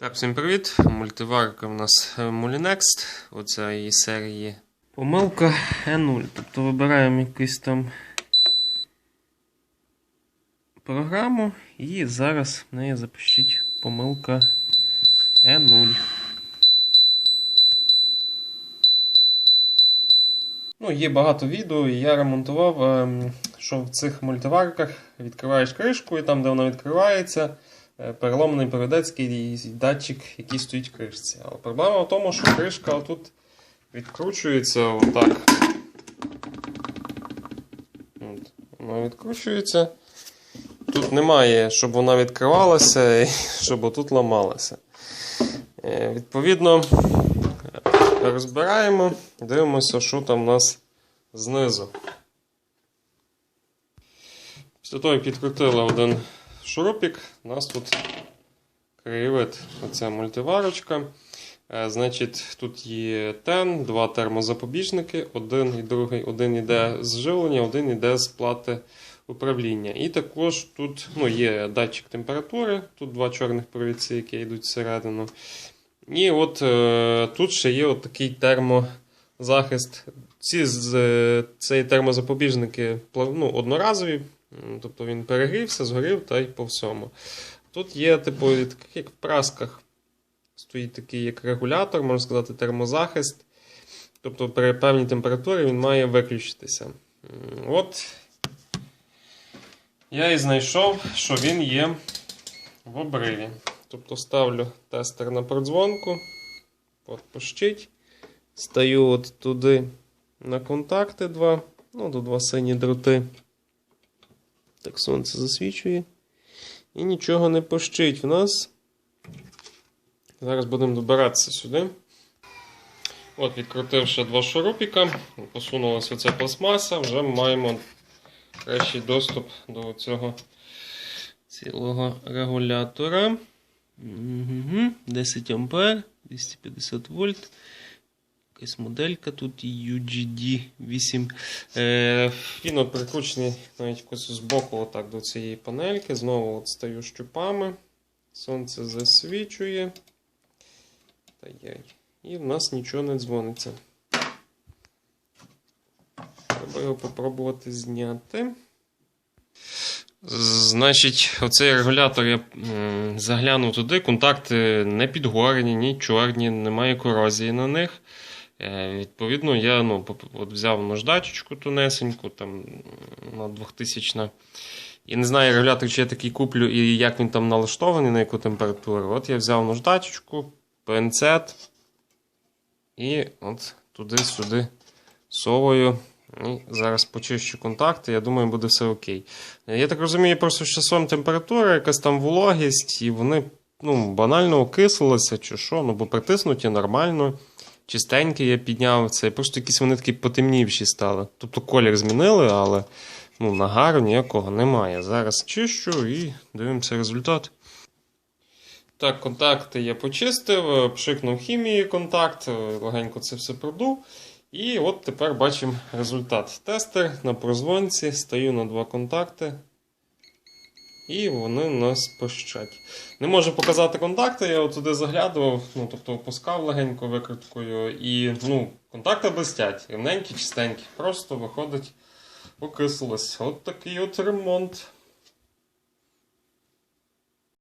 Так, всім привіт! Мультиварка в нас е, Mulinext, оця її серії. Помилка E0. Тобто вибираємо якусь там програму і зараз в неї запишіть помилка E0. Ну, є багато відео, і я ремонтував, ем, що в цих мультиварках відкриваєш кришку, і там, де вона відкривається, е, переломаний передецький датчик, який стоїть в кришці. Але проблема в тому, що кришка тут відкручується отак. От, вона відкручується. Тут немає, щоб вона відкривалася і щоб отут ламалася. Е, Відповідно, розбираємо, дивимося, що там у нас знизу. Після того, як підкрутили один шурупік, у нас тут краєвид, оця мультиварочка. Е, Значить, тут є тен, два термозапобіжники, один і другий, один йде з живлення, один йде з плати управління. І також тут ну, є датчик температури, тут два чорних провідці, які йдуть всередину. І от е, тут ще є от такий термозахист. Ці е, цей термозапобіжники ну, одноразові, тобто він перегрівся, згорів та й по всьому. Тут є, типу, такий, як в прасках, стоїть такий як регулятор, можна сказати, термозахист. Тобто при певній температурі він має виключитися. От я і знайшов, що він є в обриві. Тобто ставлю тестер на продзвонку, от пощить. Стаю от туди на контакти два. Ну, тут два сині дроти. Так сонце засвічує. І нічого не пощить в нас. Зараз будемо добиратися сюди. От, відкрутивши два шурупіка, посунулася оця пластмаса, вже маємо кращий доступ до цього цілого регулятора. Угу. 10 ампер, 250 вольт. Якась моделька тут UGD 8. Е, він от прикручений навіть якось з боку отак до цієї панельки. Знову от стаю щупами. Сонце засвічує. Та яй. І в нас нічого не дзвониться. Треба його попробувати зняти. Значить, оцей регулятор я заглянув туди, контакти не підгорені, ні чорні, немає корозії на них. Е, відповідно, я ну, от взяв наждачечку тунесеньку, там на 2000 Я не знаю, регулятор, чи я такий куплю і як він там налаштований, на яку температуру. От я взяв наждачечку, пенцет і от туди-сюди совою. І зараз почищу контакти, я думаю, буде все окей. Я так розумію, просто з часом температура, якась там вологість, і вони ну, банально окислилися чи що, ну бо притиснуті нормально. Чистенькі я підняв це, просто якісь вони такі потемнівші стали. Тобто колір змінили, але ну, нагару ніякого немає. Зараз чищу і дивимося результат. Так, контакти я почистив, пшикнув хімією контакт, легенько це все продув. І от тепер бачимо результат. Тестер на прозвонці, стаю на два контакти. І вони нас пощать. Не можу показати контакти, я от туди заглядував, ну, тобто опускав легенько викриткою. І ну, контакти блистять, рівненькі, чистенькі. Просто виходить, окислилось. От такий от ремонт.